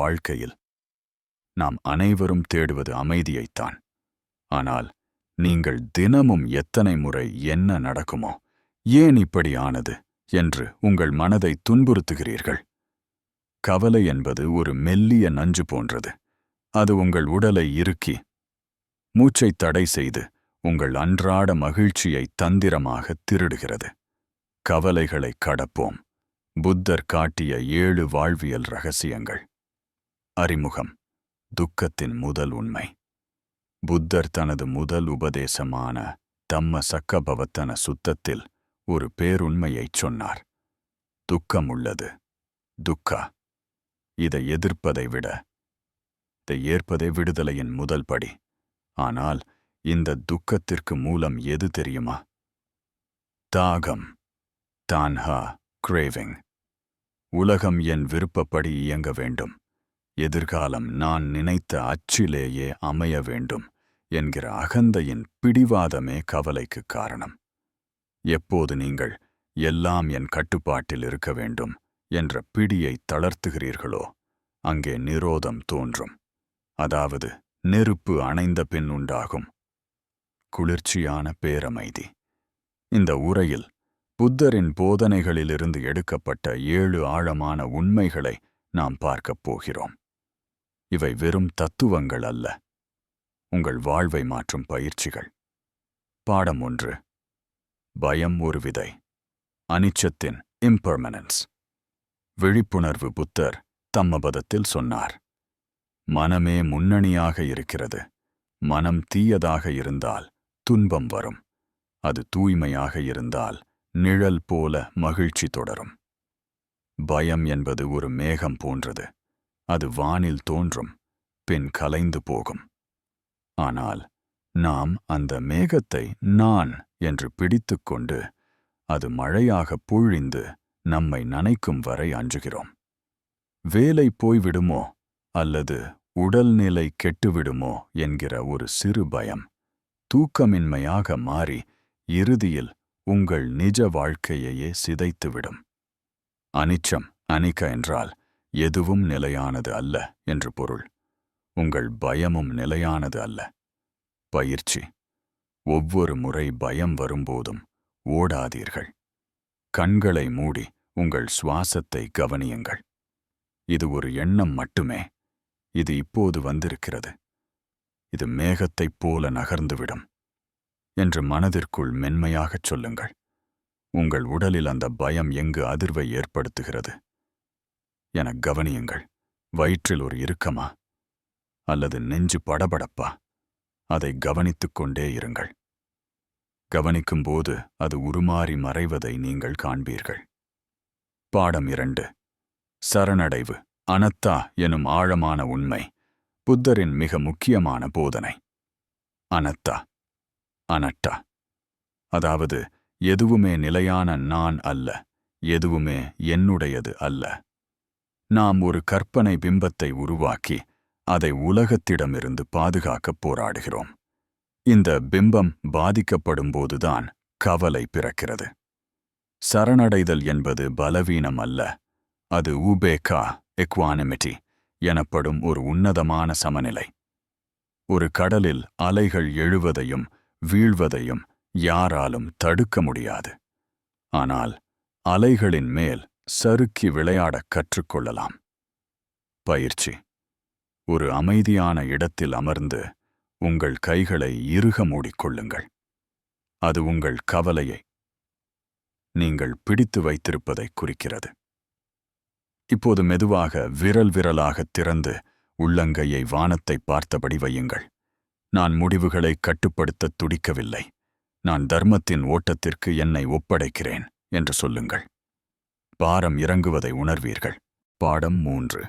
வாழ்க்கையில். நாம் அனைவரும் தேடுவது அமைதியைத்தான். ஆனால் நீங்கள் தினமும் எத்தனை முறை என்ன நடக்குமோ ஏன் இப்படி ஆனது என்று உங்கள் மனதை துன்புறுத்துகிறீர்கள். கவலை என்பது ஒரு மெல்லிய நஞ்சு போன்றது. அது உங்கள் உடலை இறுக்கி மூச்சை தடை செய்து உங்கள் அன்றாட மகிழ்ச்சியை தந்திரமாக திருடுகிறது. கவலைகளை கடப்போம். புத்தர் காட்டிய ஏழு வாழ்வியல் ரகசியங்கள். அறிமுகம். துக்கத்தின் முதல் உண்மை. புத்தர் தனது முதல் உபதேசமான தம்ம சக்கபவத்தன சுத்தத்தில் ஒரு பேருண்மையைச் சொன்னார். துக்கம் உள்ளது துக்கா. இதை எதிர்ப்பதை விட இதை ஏற்பதே விடுதலையின் முதல் படி. ஆனால் இந்த துக்கத்திற்கு மூலம் எது தெரியுமா? தாகம். தான்ஹா கிரேவிங். உலகம் என் விருப்பப்படி இயங்க வேண்டும். எதிர்காலம் நான் நினைத்த அச்சிலேயே அமைய வேண்டும் என்கிற அகந்தையின் பிடிவாதமே கவலைக்கு காரணம். எப்போது நீங்கள் எல்லாம் என் கட்டுப்பாட்டில் இருக்க வேண்டும் என்ற பிடியை தளர்த்துகிறீர்களோ அங்கே நிரோதம் தோன்றும். அதாவது நெருப்பு அணைந்த பின் உண்டாகும். குளிர்ச்சியான பேரமைதி. இந்த உரையில் புத்தரின் போதனைகளிலிருந்து எடுக்கப்பட்ட ஏழு ஆழமான உண்மைகளை நாம் பார்க்கப் போகிறோம். இவை வெறும் தத்துவங்கள் அல்ல. உங்கள் வாழ்வை மாற்றும் பயிற்சிகள். பாடம் ஒன்று. பயம் ஒரு விதை. அனிச்சத்தின் இம்பர்மனன்ஸ் விழிப்புணர்வு புத்தர் தம்மபதத்தில் சொன்னார். மனமே முன்னணியாக இருக்கிறது. மனம் தீயதாக இருந்தால் துன்பம் வரும். அது தூய்மையாக இருந்தால் நிழல் போல மகிழ்ச்சி தொடரும். பயம் என்பது ஒரு மேகம் போன்றது. அது வானில் தோன்றும் பின் கலைந்து போகும். ஆனால் நாம் அந்த மேகத்தை நான் என்று பிடித்துக்கொண்டு அது மழையாக பொழிந்து நம்மை நனைக்கும் வரை அஞ்சுகிறோம். வேலை போய்விடுமோ அல்லது உடல்நிலை கெட்டுவிடுமோ என்கிற ஒரு சிறு பயம் தூக்கமின்மையாக மாறி இறுதியில் உங்கள் நிஜ வாழ்க்கையையே சிதைத்துவிடும். அனிச்சம் அனிக்க என்றால் எதுவும் நிலையானது அல்ல என்று பொருள். உங்கள் பயமும் நிலையானது அல்ல. பயிற்சி. ஒவ்வொரு முறை பயம் வரும்போதும் ஓடாதீர்கள். கண்களை மூடி உங்கள் சுவாசத்தை கவனியுங்கள். இது ஒரு எண்ணம் மட்டுமே. இது இப்போது வந்திருக்கிறது. இது மேகத்தைப் போல நகர்ந்துவிடும் என்று மனதிற்குள் மென்மையாகச் சொல்லுங்கள். உங்கள் உடலில் அந்த பயம் எங்கு அதிர்வை ஏற்படுத்துகிறது? எனக் கவனியுங்கள். வயிற்றில் ஒரு இறுக்கமா? அல்லது நெஞ்சு படபடப்பா? அதை கவனித்துக் கொண்டே இருங்கள். கவனிக்கும்போது அது உருமாறி மறைவதை நீங்கள் காண்பீர்கள். பாடம் இரண்டு. சரணடைவு. அனத்தா எனும் ஆழமான உண்மை. புத்தரின் மிக முக்கியமான போதனை. அனத்தா. அனட்டா. அதாவது எதுவுமே நிலையான நான் அல்ல எதுவுமே என்னுடையது அல்ல. நாம் ஒரு கற்பனை பிம்பத்தை உருவாக்கி அதை உலகத்திடமிருந்து பாதுகாக்கப் போராடுகிறோம். இந்த பிம்பம் பாதிக்கப்படும்போதுதான் கவலை பிறக்கிறது. சரணடைதல் என்பது பலவீனம் அல்ல அது உபேகா எக்வானிமிட்டி எனப்படும் ஒரு உன்னதமான சமநிலை. ஒரு கடலில் அலைகள் எழுவதையும் வீழ்வதையும் யாராலும் தடுக்க முடியாது. ஆனால் அலைகளின் மேல் சறுக்கி விளையாடக் கற்றுக்கொள்ளலாம். பயிற்சி. ஒரு அமைதியான இடத்தில் அமர்ந்து உங்கள் கைகளை இறுக மூடிக்கொள்ளுங்கள். அது உங்கள் கவலையை நீங்கள் பிடித்து வைத்திருப்பதை குறிக்கிறது. இப்போது மெதுவாக விரல் விரலாகத் திறந்து உள்ளங்கையை வானத்தை பார்த்தபடி வையுங்கள். நான் முடிவுகளை கட்டுப்படுத்தத் துடிக்கவில்லை. நான் தர்மத்தின் ஓட்டத்திற்கு என்னை ஒப்படைக்கிறேன் என்று சொல்லுங்கள். பாரம் இறங்குவதை உணர்வீர்கள். பாடம் மூன்று.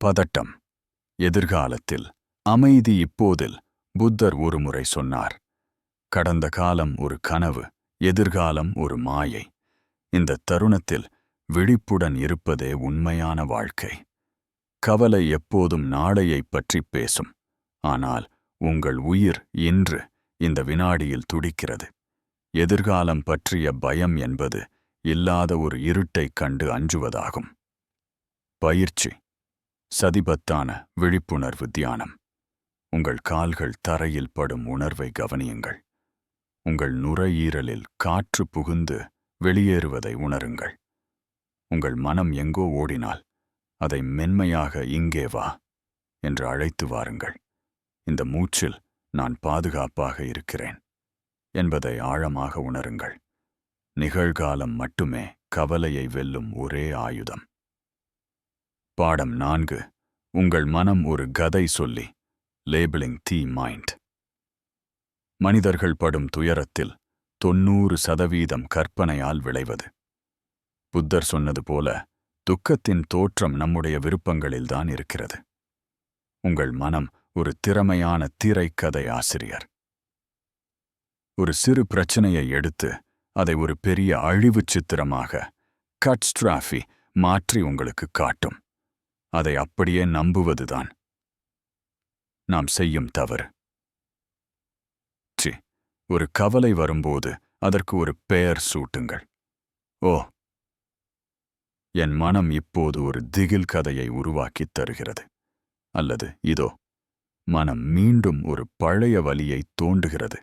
பதட்டம். எதிர்காலத்தில். அமைதி இப்போதில். புத்தர் ஒருமுறை சொன்னார். கடந்த காலம் ஒரு கனவு எதிர்காலம் ஒரு மாயை. இந்த தருணத்தில் விழிப்புடன் இருப்பதே உண்மையான வாழ்க்கை. கவலை எப்போதும் நாளையைப் பற்றிப் பேசும். ஆனால் உங்கள் உயிர் இன்று இந்த வினாடியில் துடிக்கிறது. எதிர்காலம் பற்றிய பயம் என்பது இல்லாத ஒரு இருட்டைக் கண்டு அஞ்சுவதாகும். பயிற்சி. சதிபத்தான விழிப்புணர்வு தியானம். உங்கள் கால்கள் தரையில் படும் உணர்வை கவனியுங்கள். உங்கள் நுரையீரலில் காற்று புகுந்து வெளியேறுவதை உணருங்கள். உங்கள் மனம் எங்கோ ஓடினால் அதை மென்மையாக இங்கே வா என்று அழைத்து வாருங்கள். இந்த மூச்சில் நான் பாதுகாப்பாக இருக்கிறேன் என்பதை ஆழமாக உணருங்கள். நிகழ்காலம் மட்டுமே கவலையை வெல்லும் ஒரே ஆயுதம். பாடம் நான்கு. உங்கள் மனம் ஒரு கதை சொல்லி. Labelling the mind. மனிதர்கள் படும் துயரத்தில் தொன்னூறு சதவீதம் கற்பனையால் விளைவது. புத்தர் சொன்னது போல துக்கத்தின் தோற்றம் நம்முடைய விருப்பங்களில்தான் இருக்கிறது. உங்கள் மனம் ஒரு திறமையான திரைக்கதை ஆசிரியர். ஒரு சிறு பிரச்சனையை எடுத்து அதை ஒரு பெரிய அழிவுச் சித்திரமாக கட்ஸ்ட்ராஃபி மாற்றி உங்களுக்கு காட்டும். அதை அப்படியே நம்புவதுதான். நாம் செய்யும் தவறு. சி ஒரு கவலை வரும்போது அதற்கு ஒரு பெயர் சூட்டுங்கள். ஓ! என் மனம் இப்போது ஒரு திகில் கதையை உருவாக்கித் தருகிறது. அல்லது இதோ மனம் மீண்டும் ஒரு பழைய வலியை தோண்டுகிறது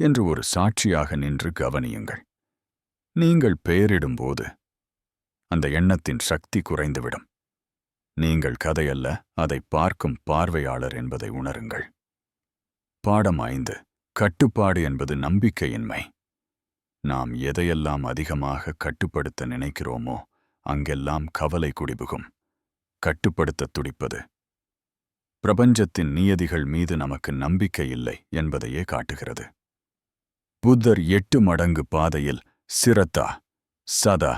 என்று ஒரு சாட்சியாக நின்று கவனியுங்கள். நீங்கள் பெயரிடும்போது அந்த எண்ணத்தின் சக்தி குறைந்துவிடும். நீங்கள் கதையல்ல அதை பார்க்கும் பார்வையாளர் என்பதை உணருங்கள். பாடம் ஐந்து கட்டுப்பாடு என்பது நம்பிக்கையின்மை. நாம் எதையெல்லாம் அதிகமாக கட்டுப்படுத்த நினைக்கிறோமோ அங்கெல்லாம் கவலை குடிபுகும். கட்டுப்படுத்த துடிப்பது. பிரபஞ்சத்தின் நியதிகள் மீது நமக்கு நம்பிக்கை இல்லை என்பதையே காட்டுகிறது. புத்தர் எட்டு மடங்கு பாதையில் சிரத்தா சதா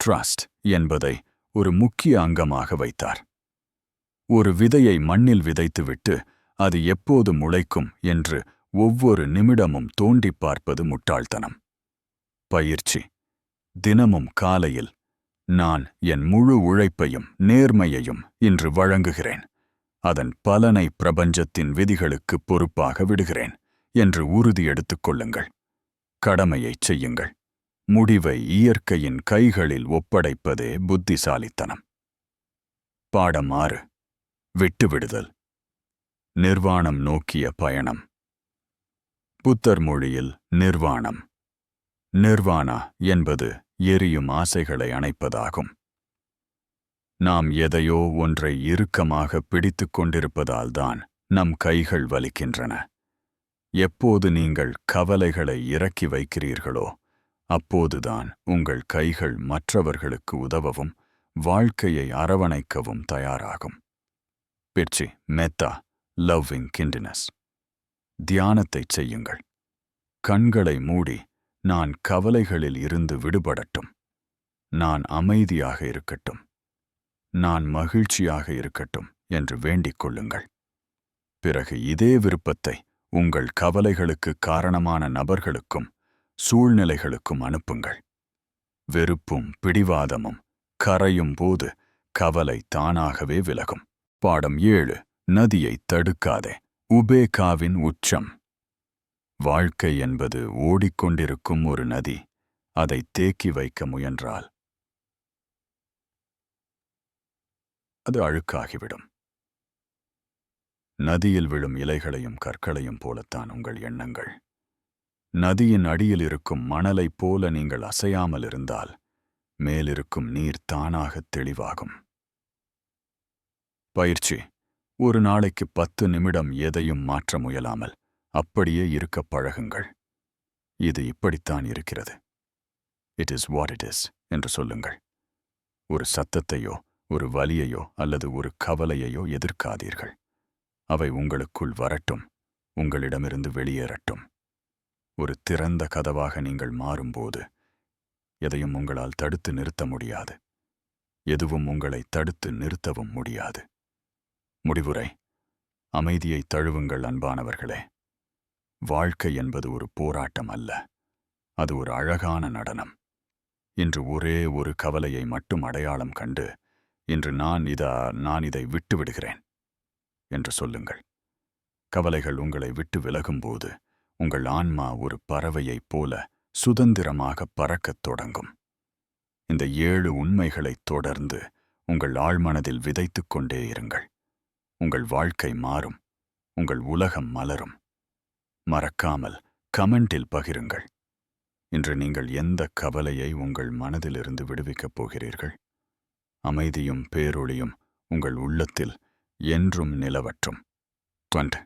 ட்ரஸ்ட் என்பதை ஒரு முக்கிய அங்கமாக வைத்தார். ஒரு விதையை மண்ணில் விதைத்துவிட்டு அது எப்போது முளைக்கும் என்று ஒவ்வொரு நிமிடமும் தோண்டிப் பார்ப்பது முட்டாள்தனம். பயிற்சி. தினமும் காலையில் நான் என் முழு உழைப்பையும் நேர்மையையும் இன்று வழங்குகிறேன். அதன் பலனை பிரபஞ்சத்தின் விதிகளுக்கு பொறுப்பாக விடுகிறேன் என்று உறுதி எடுத்துக் கொள்ளுங்கள். கடமையைச் செய்யுங்கள். முடிவை இயற்கையின் கைகளில் ஒப்படைப்பதே புத்திசாலித்தனம். பாடம் ஆறு. விட்டுவிடுதல். நிர்வாணம் நோக்கிய பயணம். புத்தர் மொழியில் நிர்வாணம். நிர்வாணா என்பது எரியும் ஆசைகளை அணைப்பதாகும். நாம் எதையோ ஒன்றை இறுக்கமாக பிடித்துக் கொண்டிருப்பதால்தான் நம் கைகள் வலிக்கின்றன. எப்போது நீங்கள் கவலைகளை இறக்கி வைக்கிறீர்களோ அப்போதுதான் உங்கள் கைகள் மற்றவர்களுக்கு உதவவும் வாழ்க்கையை அரவணைக்கவும் தயாராகும். பிட்சி மெத்தா லவ்விங் கிண்டினஸ். தியானத்தைச் செய்யுங்கள். கண்களை மூடி நான் கவலைகளில் இருந்து விடுபடட்டும். நான் அமைதியாக இருக்கட்டும். நான் மகிழ்ச்சியாக இருக்கட்டும் என்று வேண்டிக் கொள்ளுங்கள். பிறகு இதே விருப்பத்தை உங்கள் கவலைகளுக்கு காரணமான நபர்களுக்கும் சூழ்நிலைகளுக்கும் அனுப்புங்கள். வெறுப்பும் பிடிவாதமும் கரையும் போது கவலை தானாகவே விலகும். பாடம் ஏழு நதியை தடுக்காதே. உபேகாவின் உச்சம். வாழ்க்கை என்பது ஓடிக்கொண்டிருக்கும் ஒரு நதி. அதை தேக்கி வைக்க முயன்றால் அது அழுக்காகிவிடும். நதியில் விழும் இலைகளையும் கற்களையும் போலத்தான் உங்கள் எண்ணங்கள். நதியின் அடியில் இருக்கும் மணலைப் போல நீங்கள் அசையாமல் இருந்தால் மேலிருக்கும் நீர் தானாக தெளிவாகும். பயிற்சி. ஒரு நாளைக்கு பத்து நிமிடம் எதையும் மாற்ற முயலாமல் அப்படியே இருக்க பழகுங்கள். இது இப்படித்தான் இருக்கிறது. It is what it is என்று சொல்லுங்கள். ஒரு சத்தத்தையோ ஒரு வலியையோ அல்லது ஒரு கவலையையோ எதிர்க்காதீர்கள். அவை உங்களுக்குள் வரட்டும். உங்களிடமிருந்து வெளியேறட்டும். ஒரு திறந்த கதவாக நீங்கள் மாறும்போது எதையும் உங்களால் தடுத்து நிறுத்த முடியாது. எதுவும் உங்களை தடுத்து நிறுத்தவும் முடியாது. முடிவுரை. அமைதியை தழுவுங்கள் அன்பானவர்களே. வாழ்க்கை என்பது ஒரு போராட்டம் அல்ல. அது ஒரு அழகான நடனம். இன்று ஒரே ஒரு கவலையை மட்டும் அடையாளம் கண்டு இன்று நான் இதா நான் இதை விட்டு விடுகிறேன் என்று சொல்லுங்கள். கவலைகள் உங்களை விட்டு விலகும்போது உங்கள் ஆன்மா ஒரு பறவையைப் போல சுதந்திரமாக பறக்கத் தொடங்கும். இந்த ஏழு உண்மைகளைத் தொடர்ந்து உங்கள் ஆழ்மனதில் விதைத்துக் கொண்டே இருங்கள். உங்கள் வாழ்க்கை மாறும். உங்கள் உலகம் மலரும். மறக்காமல் கமெண்டில் பகிருங்கள். இன்று நீங்கள் எந்த கவலையை உங்கள் மனதிலிருந்து விடுவிக்கப் போகிறீர்கள்? அமைதியும் பேரொளியும் உங்கள் உள்ளத்தில் என்றும் நிலவற்றும். டுவெண்ட்